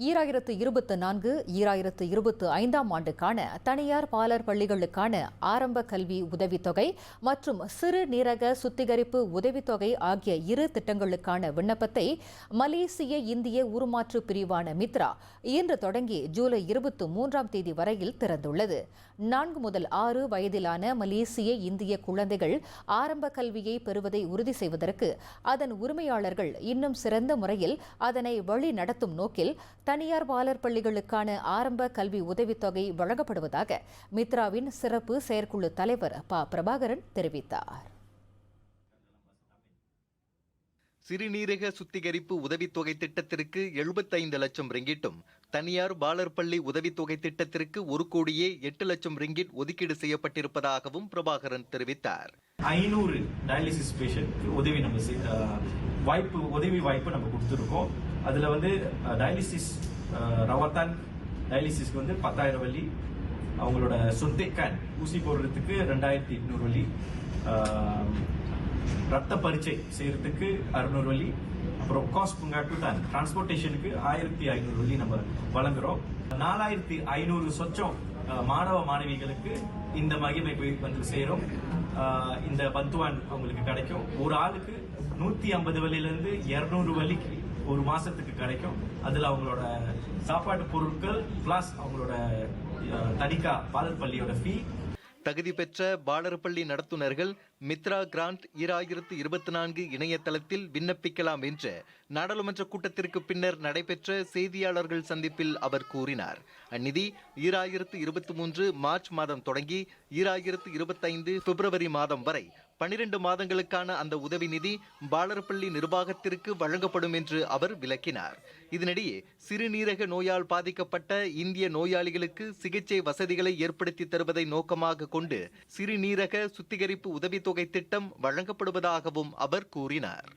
ஈராயிரத்து இருபத்து நான்கு ஈராயிரத்து இருபத்து ஐந்தாம் ஆண்டுக்கான தனியார் பாலர் பள்ளிகளுக்கான ஆரம்ப கல்வி உதவித்தொகை மற்றும் சிறு நீரக சுத்திகரிப்பு உதவித்தொகை ஆகிய இரு திட்டங்களுக்கான விண்ணப்பத்தை மலேசிய இந்திய உருமாற்று பிரிவான மித்ரா இன்று தொடங்கி ஜூலை இருபத்து மூன்றாம் தேதி வரையில் திறந்துள்ளது. நான்கு முதல் ஆறு வயதிலான மலேசிய இந்திய குழந்தைகள் ஆரம்ப கல்வியை பெறுவதை உறுதி செய்வதற்கு அதன் உரிமையாளர்கள் இன்னும் சிறந்த முறையில் அதனை வழி நடத்தும் நோக்கில் தனியார் பாலர் பள்ளிகளுக்கான ஆரம்ப கல்வி உதவித்தொகை வழங்கப்படுவதாக மித்ராவின் சிறப்பு செயற்குழு தலைவர் ப. பிரபாகரன் தெரிவித்தார். சிறுநீரக சுத்திகரிப்பு உதவித்தொகை திட்டத்திற்கு எழுபத்தைந்து லட்சம் ரிங்கிட்டும் தனியார் பாலர் பள்ளி உதவித்தொகை திட்டத்திற்கு ஒரு கோடியே எட்டு லட்சம் ரிங்கிட் ஒதுக்கீடு செய்யப்பட்டிருப்பதாகவும் பிரபாகரன் தெரிவித்தார். ஐநூறு டயாலிசிஸ் பேஷண்ட்க்கு உதவி நம்ம வாய்ப்பு உதவி வாய்ப்பு நம்ம கொடுத்துருக்கோம். அதில் வந்து டயாலிசிஸ் ரவத்தான் டயாலிசிஸ்க்கு வந்து பத்தாயிரம் வள்ளி. அவங்களோட சொந்தேக்கான் ஊசி போடுறதுக்கு ரெண்டாயிரத்தி எட்நூறு வள்ளி. ரத்த பரீட்சை செய்யறதுக்கு அறுநூறு வள்ளி. அப்புறம் காஸ்ட் புங்காட்டு தான் டிரான்ஸ்போர்ட்டேஷனுக்கு ஆயிரத்தி ஐநூறு வள்ளி நம்ம வழங்குறோம். நாலாயிரத்தி ஐநூறு சொச்சம் மாணவ மாணவிகளுக்கு இந்த மகிமை போய் வந்து சேரும். இந்த பந்துவான் அவங்களுக்கு கிடைக்கும். ஒரு ஆளுக்கு நூற்றி ஐம்பது வழியிலேருந்து இரநூறு இருநூறு வழிக்கு ஒரு மாசத்துக்கு கிடைக்கும். அதுல அவங்களோட சாப்பாட்டு பொருட்கள் பிளஸ் அவங்களோட அஹ், தனிக்கா பாலர் பள்ளியோட ஃபீ தகுதி பெற்ற பாலர் பள்ளி நடத்துனர்கள் மித்ரா கிராண்ட் ஈராயிரத்து இருபத்தி நான்கு இணையதளத்தில் விண்ணப்பிக்கலாம் என்று நாடாளுமன்ற கூட்டத்திற்கு பின்னர் நடைபெற்ற செய்தியாளர்கள் சந்திப்பில் அவர் கூறினார். அந்நிதி ஈராயிரத்து இருபத்தி மூன்று மார்ச் மாதம் தொடங்கி ஈராயிரத்து இருபத்தைந்து பிப்ரவரி மாதம் வரை பனிரெண்டு மாதங்களுக்கான அந்த உதவி நிதி பாலர்பள்ளி நிர்வாகத்திற்கு வழங்கப்படும் என்று அவர் விளக்கினார். இதனிடையே சிறுநீரக நோயால் பாதிக்கப்பட்ட இந்திய நோயாளிகளுக்கு சிகிச்சை வசதிகளை ஏற்படுத்தி தருவதை நோக்கமாக கொண்டு சிறுநீரக சுத்திகரிப்பு தொகை திட்டம் வழங்கப்படுவதாகவும் அவர் கூறினார்.